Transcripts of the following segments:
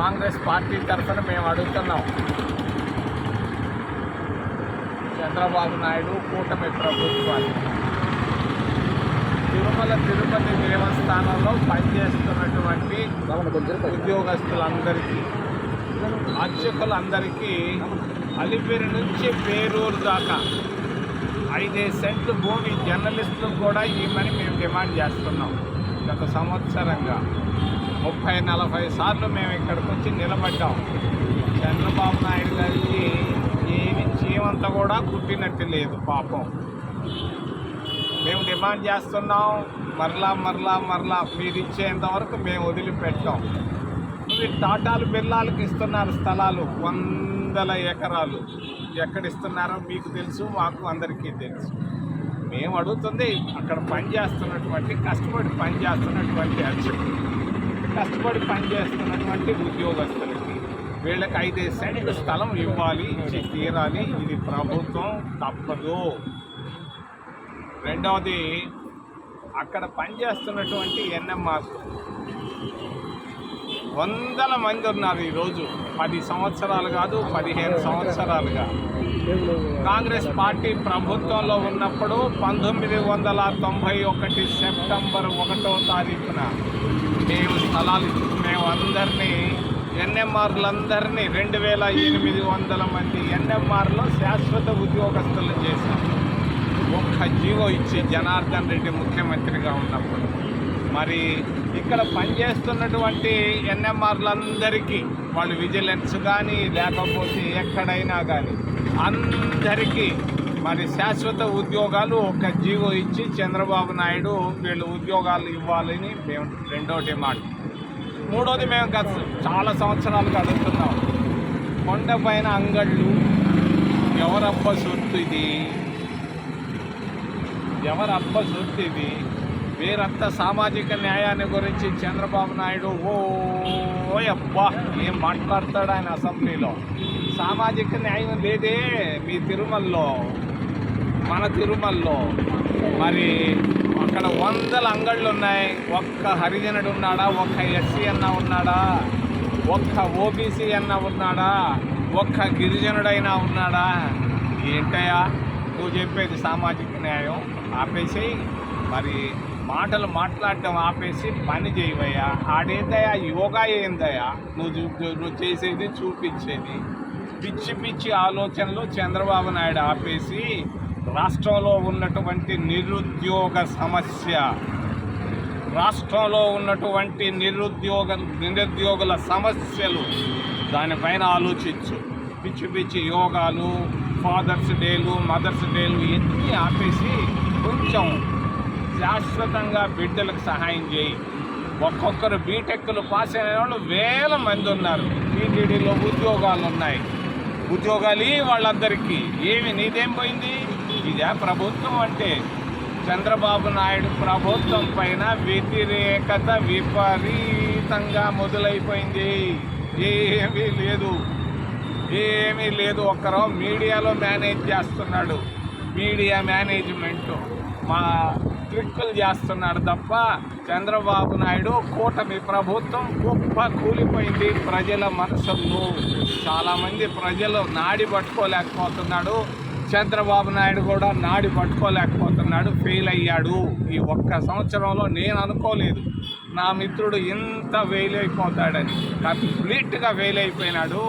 Congress party తరఫున మేము అడుగుతున్నాం. చంద్రబాబు నాయుడు కూటమి ప్రభుత్వాన్ని. తిరుమల తిరుపతి దేవస్థానంలో పనిచేస్తున్నటువంటి ఉద్యోగస్తులందరికీ అర్చకులందరికీ అలిపిరి నుంచి పేరూరు దాకా ఐదేసి సెంట్లు భూమి జర్నలిస్టులకు కూడా ఇవ్వమని మేము డిమాండ్ చేస్తున్నాం. గత సంవత్సరంగా. ముప్పై నలభై సార్లు మేము ఇక్కడికి వచ్చి నిలబడ్డాం. చంద్రబాబు నాయుడు గారికి ఏమి చీమంతా కూడా కుట్టినట్టు లేదు పాపం. మేము డిమాండ్ చేస్తున్నాం మరలా మరలా మరలా మీరు ఇచ్చేంత వరకు మేము వదిలిపెట్టాం. మీరు టాటాలు బిల్లాలకు ఇస్తున్నారు స్థలాలు వందల ఎకరాలు. ఎక్కడ ఇస్తున్నారో మీకు తెలుసు మాకు అందరికీ తెలుసు. మేము అడుగుతుంది అక్కడ పని చేస్తున్నటువంటి కష్టపడి పని చేస్తున్నటువంటి అర్చకులు. కష్టపడి పనిచేస్తున్నటువంటి ఉద్యోగస్తులకి వీళ్ళకి ఐదేసి సెంట్ స్థలం ఇవ్వాలి ఇచ్చి తీరాలి. ఇది ప్రభుత్వం తప్పదు. రెండవది అక్కడ పనిచేస్తున్నటువంటి ఎన్ఎంఆర్. వందల మంది ఉన్నారు ఈరోజు. పది సంవత్సరాలు కాదు పదిహేను సంవత్సరాలుగా కాంగ్రెస్ పార్టీ ప్రభుత్వంలో ఉన్నప్పుడు పంతొమ్మిది వందల తొంభై ఒకటి సెప్టెంబర్ ఒకటో తారీఖున మేము స్థలాలు మేము అందరినీ ఎన్ఎంఆర్లందరినీ రెండు వేల ఎనిమిది వందల మంది ఎన్ఎంఆర్లో శాశ్వత ఉద్యోగస్తులు చేశాం. ఒక్క జీవో ఇచ్చి జనార్దన్ రెడ్డి ముఖ్యమంత్రిగా ఉన్నప్పుడు. మరి ఇక్కడ పనిచేస్తున్నటువంటి ఎన్ఎంఆర్లందరికీ వాళ్ళు విజిలెన్స్ కానీ లేకపోతే ఎక్కడైనా కానీ అందరికీ మరి శాశ్వత ఉద్యోగాలు ఒక జీవో ఇచ్చి చంద్రబాబు నాయుడు వీళ్ళు ఉద్యోగాలు ఇవ్వాలని మేము రెండో డిమాండ్. మూడోది మేము గత చాలా సంవత్సరాలు అడుగుతున్నాం. కొండ పైన అంగళ్ళు ఎవరబ్బ సొత్తు ఇది? ఎవరబ్బ సొత్తు ఇది? వీరంతా సామాజిక న్యాయాన్ని గురించి చంద్రబాబు నాయుడు ఓ అబ్బా ఏం మాట్లాడతాడు ఆయన అసెంబ్లీలో? సామాజిక న్యాయం లేదే మీ తిరుమలలో. మన తిరుమలలో. మరి అక్కడ వందల అంగళ్ళు ఉన్నాయి. ఒక్క హరిజనుడు ఉన్నాడా? ఒక్క ఎస్సీ అన్న ఉన్నాడా? ఒక్క ఓబీసీ అన్న ఉన్నాడా? ఒక్క గిరిజనుడైనా ఉన్నాడా? ఏంటయ్యా? నువ్వు చెప్పేది సామాజిక న్యాయం. ఆపేసి మరి మాటలు మాట్లాడటం ఆపేసి పని చేయవయ్యా. ఆడేందయ్యా? యోగా ఏందయ్యా? నువ్వు నువ్వు చేసేది చూపించేది. పిచ్చి పిచ్చి ఆలోచనలు చంద్రబాబు నాయుడు ఆపేసి రాష్ట్రంలో ఉన్నటువంటి నిరుద్యోగ సమస్య. రాష్ట్రంలో ఉన్నటువంటి నిరుద్యోగ నిరుద్యోగుల సమస్యలు. దానిపైన ఆలోచించు. పిచ్చి పిచ్చి యోగాలు ఫాదర్స్ డేలు మదర్స్ డేలు ఇవన్నీ ఆపేసి కొంచెం శాశ్వతంగా బిడ్డలకు సహాయం చేయి. ఒక్కొక్కరు బీటెక్లు పాస్ అయిన వాళ్ళు వేల మంది ఉన్నారు. టీటీడీలో ఉద్యోగాలు ఉన్నాయి. ఉద్యోగాలు వాళ్ళందరికీ. ఏమి నీదేం పోయింది? ఇదే ప్రభుత్వం అంటే చంద్రబాబు నాయుడు ప్రభుత్వం పైన వ్యతిరేకత విపరీతంగా మొదలైపోయింది. ఏమీ లేదు. ఏమీ లేదు. ఒక్కరో మీడియాలో మేనేజ్ చేస్తున్నాడు. Media management. మా ట్రిక్కులు చేస్తున్నాడు తప్ప చంద్రబాబు నాయుడు కూటమి ప్రభుత్వం గొప్ప కూలిపోయింది ప్రజల మనసుల్లో. చాలామంది ప్రజలు నాడి పట్టుకోలేకపోతున్నాడు. చంద్రబాబు నాయుడు కూడా నాడి పట్టుకోలేకపోతున్నాడు ఫెయిల్ అయ్యాడు. ఈ ఒక్క సంవత్సరంలో నేను అనుకోలేదు. నా మిత్రుడు ఇంత ఫెయిల్ అయిపోతాడని కంప్లీట్గా ఫెయిల్ అయిపోయినాడు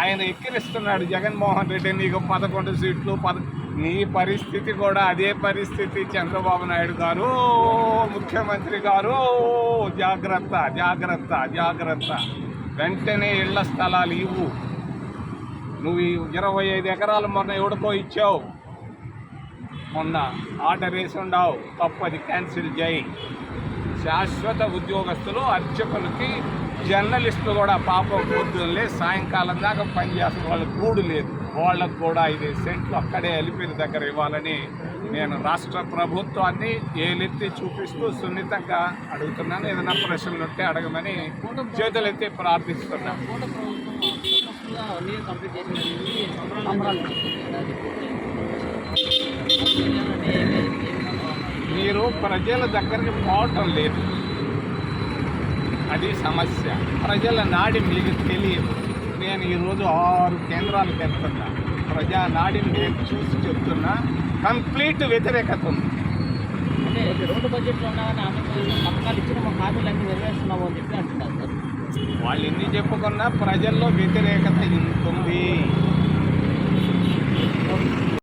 ఆయన ఎక్కిరిస్తున్నాడు జగన్మోహన్ రెడ్డి నీకు పదకొండు సీట్లు పద నీ పరిస్థితి కూడా అదే పరిస్థితి. చంద్రబాబు నాయుడు గారు ముఖ్యమంత్రి గారు జాగ్రత్త జాగ్రత్త జాగ్రత్త. వెంటనే ఇళ్ళ స్థలాలు ఇవ్వు. నువ్వు ఇరవై ఐదు ఎకరాలు మొన్న ఎవడికో ఇచ్చావు. మొన్న ఆర్డర్ వేసి ఉండవు తప్పది క్యాన్సిల్ చేయి. శాశ్వత ఉద్యోగస్తులు అర్చకులకి జర్నలిస్టులు కూడా పాపం పొద్దున్నే సాయంకాలం దాకా పనిచేస్తున్న వాళ్ళకి గూడు లేదు. వాళ్ళకు కూడా ఐదు సెంట్లు అక్కడే ఎలిపిన దగ్గర ఇవ్వాలని నేను రాష్ట్ర ప్రభుత్వాన్ని ఏలెత్తి చూపిస్తూ సున్నితంగా అడుగుతున్నాను. ఏదైనా ప్రశ్నలు ఉంటే అడగమని చేతులెత్తి ప్రార్థిస్తున్నాను. వన్ ఇయర్ కంప్లీట్ సంబరాలు మీరు ప్రజల దగ్గరికి పోవటం లేదు. అది సమస్య. ప్రజల నాడి మీకు తెలియదు. నేను ఈరోజు ఆరు కేంద్రాలు పెడుతున్నా. ప్రజా నాడిని నేను చూసి చెప్తున్నా. కంప్లీట్ వ్యతిరేకత ఉంది. అంటే రెండు బడ్జెట్లో ఉన్నా పథకాలు ఇచ్చిన మా హామీలు అన్ని నెరవేరుస్తున్నాము అని చెప్పి అంటున్నారు. సార్ వాళ్ళు ఎన్ని చెప్పుకున్నా ప్రజల్లో వ్యతిరేకత ఇంత